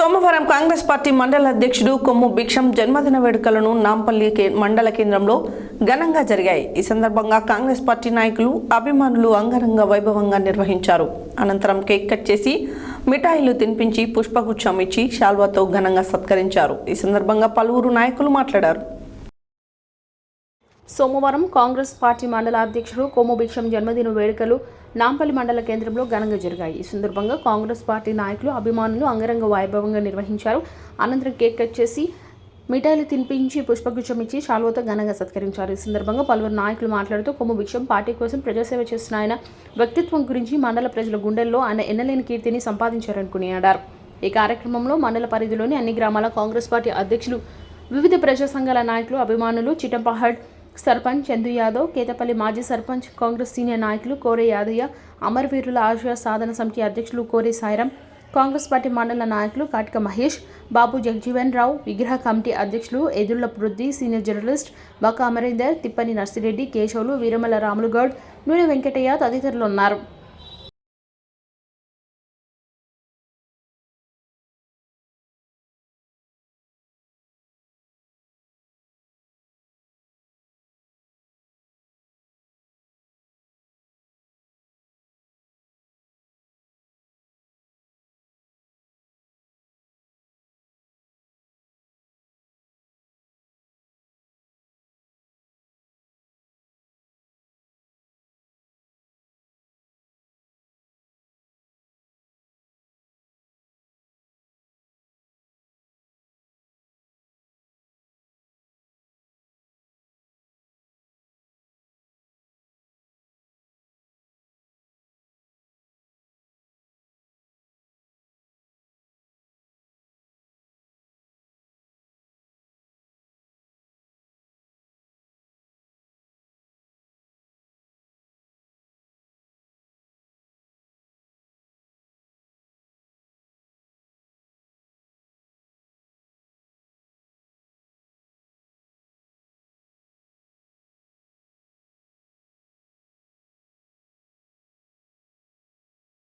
సోమవారం కాంగ్రెస్ పార్టీ మండల అధ్యక్షుడు కొమ్ము భిక్షం జన్మదిన వేడుకలను నాంపల్లి మండల కేంద్రంలో ఘనంగా జరిగాయి. ఈ సందర్భంగా కాంగ్రెస్ పార్టీ నాయకులు అభిమానులు అంగరంగ వైభవంగా నిర్వహించారు. అనంతరం కేక్ కట్ చేసి మిఠాయిలు తినిపించి పుష్పగుచ్చం ఇచ్చి శాల్వాతో ఘనంగా సత్కరించారు. ఈ సందర్భంగా పలువురు నాయకులు మాట్లాడారు. సోమవారం కాంగ్రెస్ పార్టీ మండల అధ్యక్షుడు కోముభిక్షం జన్మదిన వేడుకలు నాంపల్లి మండల కేంద్రంలో ఘనంగా జరిగాయి. ఈ సందర్భంగా కాంగ్రెస్ పార్టీ నాయకులు అభిమానులు అంగరంగ వైభవంగా నిర్వహించారు. అనంతరం కేక్ కట్ చేసి మిఠాయిలు తినిపించి పుష్పగుచ్చం ఇచ్చి శాలువతో ఘనంగా సత్కరించారు. ఈ సందర్భంగా పలువురు నాయకులు మాట్లాడుతూ కొమ్ము భిక్షం పార్టీ కోసం ప్రజాసేవ చేస్తున్న ఆయన వ్యక్తిత్వం గురించి మండల ప్రజల గుండెల్లో ఆయన ఎన్నలేని కీర్తిని సంపాదించారని కొనియాడారు. ఈ కార్యక్రమంలో మండల పరిధిలోని అన్ని గ్రామాల కాంగ్రెస్ పార్టీ అధ్యక్షులు వివిధ ప్రజా సంఘాల నాయకులు అభిమానులు చిటంపహడ్ సర్పంచ్ చందు యాదవ్ కేతపల్లి మాజీ సర్పంచ్ కాంగ్రెస్ సీనియర్ నాయకులు కోరే యాదయ్య అమరవీరుల ఆశయ సాధన సమితి అధ్యక్షులు కోరే సాయిరం కాంగ్రెస్ పార్టీ మండల నాయకులు కాటిక మహేష్ బాబు జగజీవన్ రావు విగ్రహ కమిటీ అధ్యక్షులు ఎదుళ్ళ పృథ్వీ సీనియర్ జర్నలిస్ట్ బక అమరీందర్ తిప్పని నర్సిరెడ్డి కేశవులు వీరమల రాములుగౌడ్ నూనె వెంకటయ్య తదితరులు ఉన్నారు.